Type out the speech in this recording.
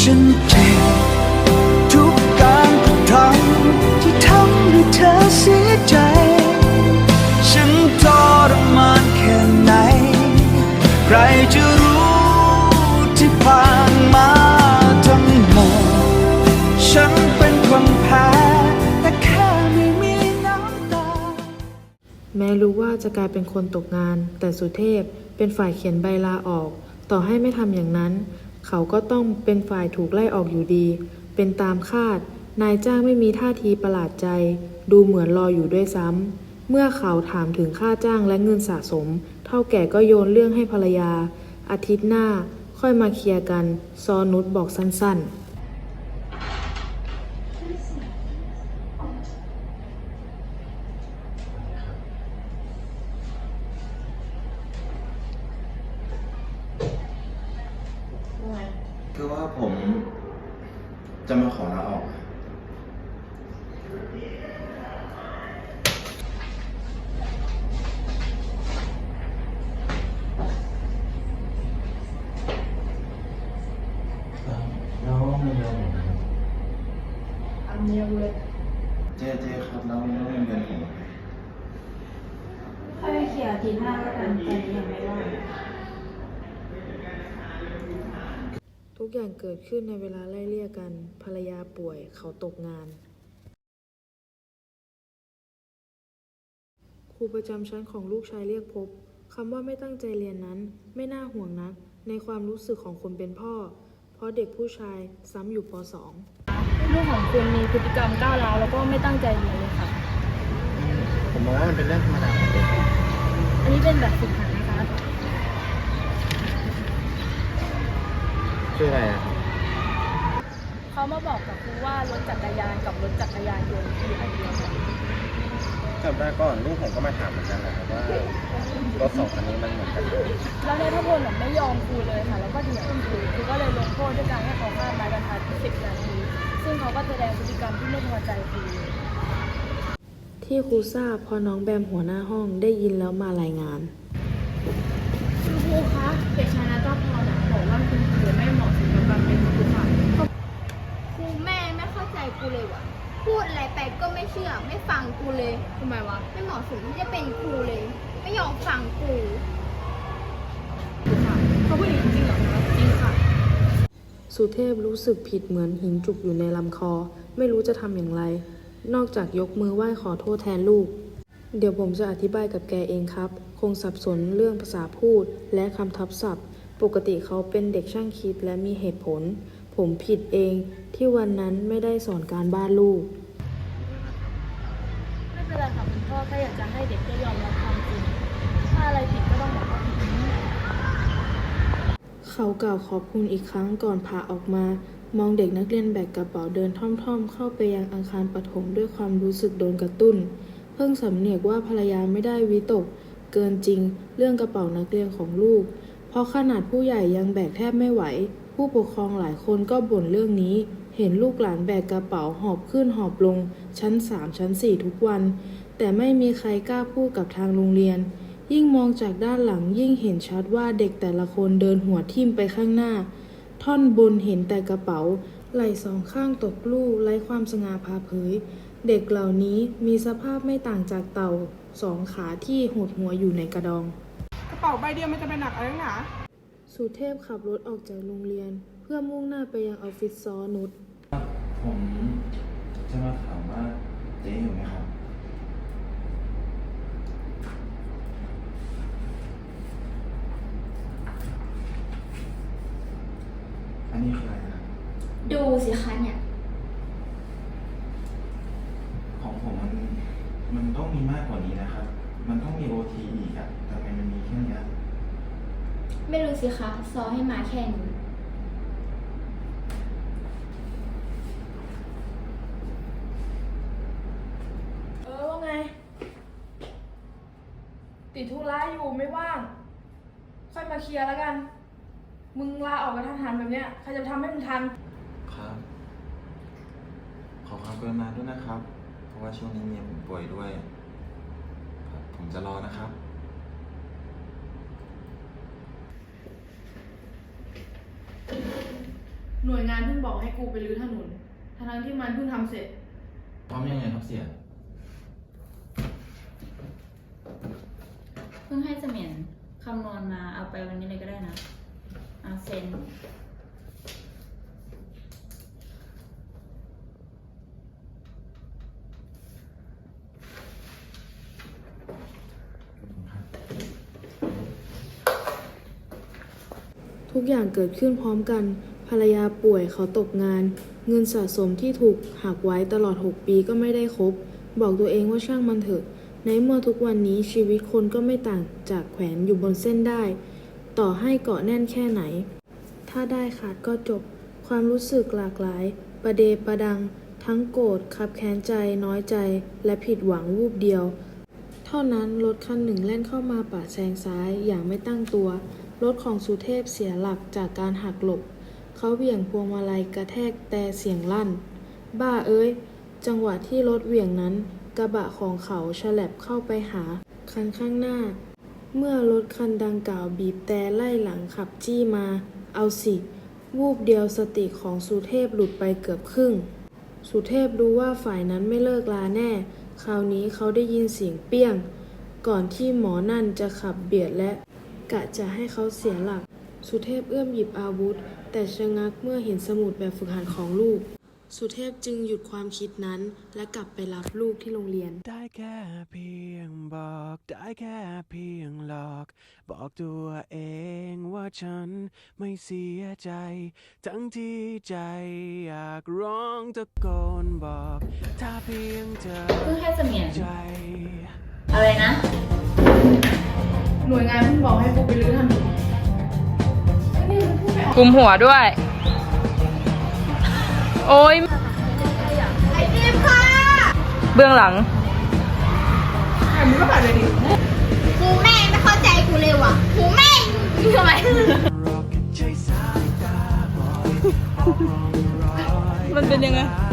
ฉันเจ็บทุกการกระทำที่ทำให้เธอเสียใจ ฉันทรมานแค่ไหน ใครจะรู้ที่ผ่านมาทั้งหมด ฉันเป็นคนแพ้แต่แค่ไม่มีน้ำตา แม้รู้ว่าจะกลายเป็นคนตกงาน แต่สุเทพเป็นฝ่ายเขียนใบลาออก ต่อให้ไม่ทำอย่างนั้น เขาก็ต้องเป็นฝ่ายถูกไล่ออกอยู่ดี เป็นตามคาด นายจ้างไม่มีท่าทีประหลาดใจ ดูเหมือนรออยู่ด้วยซ้ำ เมื่อเขาถามถึงค่าจ้างและเงินสะสม เท่าแก่ก็โยนเรื่องให้ภรรยา อาทิตย์หน้าค่อยมาเคลียร์กัน ซอนุชบอกสั้นๆ ผมจะมาขอลาออกแล้วเงินเดือนผมนะครับอันเดียวเลยเจ๊เจ๊ครับแล้วเงินเดือนผมอะค่อยเคลียร์อาทีหน้าก็กันตอนนี้ยังไม่ว่าง ทุกอย่างเกิดขึ้นในเวลาไล่เลี่ยกัน ภรรยาป่วยเขาตกงาน ครูประจำชั้นของลูกชายเรียกพบคำว่าไม่ตั้งใจเรียนนั้นไม่น่าห่วงนัก ในความรู้สึกของคนเป็นพ่อ เพราะเด็กผู้ชายซ้ำอยู่ป .2 ลูกของคุณมีพฤติกรรมก้าวร้าวแล้วก็ไม่ตั้งใจเรียนเลยค่ะ ผมมองว่ามันเป็นเรื่องธรรมดาของเด็กอันนี้เป็นแบบฝึกหัด คะชื่ออะไรอะครับเขามาบอกกับครูว่ารถจักรยานกับรถจักรยานยนต์คืออันเดียวกันสัปดาห์ก่อนลูกผมก็มาถามเหมือนกันนะครับว่ารถสองคันนี้มันเหมือนกันไหมแล้วในทพลน่ะไม่ยอมครูเลยค่ะ แล้วก็เถียงครูครูก็เลยลงโทษด้วยการให้เขาข้ามไม้บรรทัดสิบนาที ซึ่งเขาก็แสดงพฤติกรรมที่ไม่พอใจครูเลยที่ครูทราบเพอน้องแบมหัวหน้าห้องได้ยินแล้วมารายงาน คุณครูคะเด็กชายนัทพรน่ะบอกว่าคุณครูไม่ กูเลยวะพูดอะไรไปก็ไม่เชื่อ ไม่ฟังกูเลย ทำไมวะ ไม่เหมาะสมที่จะเป็นครูเลย ไม่ยอมฟังกูเขาพูดอย่างนี้จริงเหรอคะจริงค่ะ สุเทพรู้สึกผิดเหมือนหินจุกอยู่ในลำคอ ไม่รู้จะทำอย่างไร นอกจากยกมือไหว้ขอโทษแทนลูก เดี๋ยวผมจะอธิบายกับแกเองครับ คงสับสนเรื่องภาษาพูดและคำทับศัพท์ ปกติเขาเป็นเด็กช่างคิดและมีเหตุผล ผมผิดเองที่วันนั้นไม่ได้สอนการบ้านลูก ไม่เป็นไรค่ะคุณพ่อแค่อยากจะให้เด็กได้ยอมรับความจริงถ้าอะไรผิดก็ต้องบอกว่าผิดเขากล่าวขอบคุณอีกครั้งก่อนพาออกมา มองเด็กนักเรียนแบกกระเป๋าเดินท่อมๆ เข้าไปยังอาคารปฐมด้วยความรู้สึกโดนกระตุ้น เพิ่งสำเนียกว่าภรรยาไม่ได้วิตก เกินจริง เรื่องกระเป๋านักเรียนของลูก เพราะขนาดผู้ใหญ่ยังแบกแทบไม่ไหว ผู้ปกครองหลายคนก็บ่นเรื่องนี้ เห็นลูกหลานแบกกระเป๋าหอบขึ้นหอบลง ชั้น3ชั้น4ทุกวัน แต่ไม่มีใครกล้าพูดกับทางโรงเรียน ยิ่งมองจากด้านหลังยิ่งเห็นชัดว่าเด็กแต่ละคนเดินหัวทิ่มไปข้างหน้า ท่อนบนเห็นแต่กระเป๋า ไหล่สองข้างตกลู่ไร้ความสง่าผ่าเผย เด็กเหล่านี้มีสภาพไม่ต่างจากเต่าสองขาที่หดหัวอยู่ในกระดอง กระเป๋าใบเดียวมันจะเป็นหนักอะไรนักหนา สุเทพขับรถออกจากโรงเรียน เพื่อมุ่งหน้าไปยังออฟฟิศซอนุชผมจะมาถามว่าเจ๊อยู่ไหมครับ อันนี้คืออะไรครับ ดูสิคะเนี่ย ของผมมันมันต้องมีมากกว่านี้นะครับ มันต้องมีโอทีอีกอะทำไมมันมีแค่เนี้ย ไม่รู้สิคะซอให้มาแค่นี้เออว่าไง ติดธุระอยู่ไม่ว่าง ค่อยมาเคลียร์แล้วกัน มึงลาออกกระทันหันแบบเนี้ยใครจะทำให้มึงทัน ครับ ขอความกรุณาด้วยนะครับ เพราะว่าช่วงนี้เมียผมป่วยด้วยครับผมจะรอนะครับ หน่วยงานเพิ่งบอกให้กูไปรื้อถนนทั้งๆที่มันเพิ่งทำเสร็จ พร้อมยังไงครับเสีย เพิ่งให้เสมียนคำนวณมาเอาไปวันนี้เลยก็ได้นะเอาเซ็นทุกอย่างเกิดขึ้นพร้อมกัน ภรรยาป่วยเขาตกงาน เงินสะสมที่ถูกหักไว้ตลอด 6 ปีก็ไม่ได้ครบ บอกตัวเองว่าช่างมันเถอะ ในเมื่อทุกวันนี้ชีวิตคนก็ไม่ต่างจากแขวนอยู่บนเส้นได้ ต่อให้เกาะแน่นแค่ไหน ถ้าได้ขาดก็จบ ความรู้สึกหลากหลาย ประเดประดัง ทั้งโกรธขับแค้นใจน้อยใจ และผิดหวังวูบเดียว เท่านั้นรถคันหนึ่งแล่นเข้ามาปาดแซงซ้ายอย่างไม่ตั้งตัว รถของสุเทพเสียหลักจากการหักหลบ เขาเหวี่ยงพวงมาลัยกระแทกแต่เสียงลั่น บ้าเอ้ย จังหวะที่รถเหวี่ยงนั้น กระบะของเขาฉลับเข้าไปหา คันข้างหน้า เมื่อรถคันดังกล่าวบีบแต่ไล่หลังขับจี้มา เอาสิ วูบเดียวสติของสุเทพหลุดไปเกือบครึ่ง สุเทพรู้ว่าฝ่ายนั้นไม่เลิกลาแน่ คราวนี้เขาได้ยินเสียงเปี้ยง ก่อนที่หมอนั่นจะขับเบียดและ กะจะให้เขาเสียหลัก สุเทพเอื้อมหยิบอาวุธ แต่ชะงักเมื่อเห็นสมุดแบบฝึกหัดของลูก สุเทพจึงหยุดความคิดนั้น และกลับไปรับลูกที่โรงเรียน ได้แค่เพียงบอก ได้แค่เพียงหลอก บอกตัวเองว่าฉันไม่เสียใจ ทั้งที่ใจอยากร้องตะโกนบอก ถ้าเพียงเธอเพิ่งให้เสมียนใจ อะไรนะ หน่วยงานเพิ่งบอกให้กูไปรื้อถนน คุมหัวด้วย โอ้ยไอ้ดิมค่ะเบื้องหลังอะมึงก็ผ่านเลยดิกูแม่ไม่เข้าใจกูเลยว่ะกูแม่งทำไมรอแค่ใช้สายตาบอดมันเป็นยังไงหา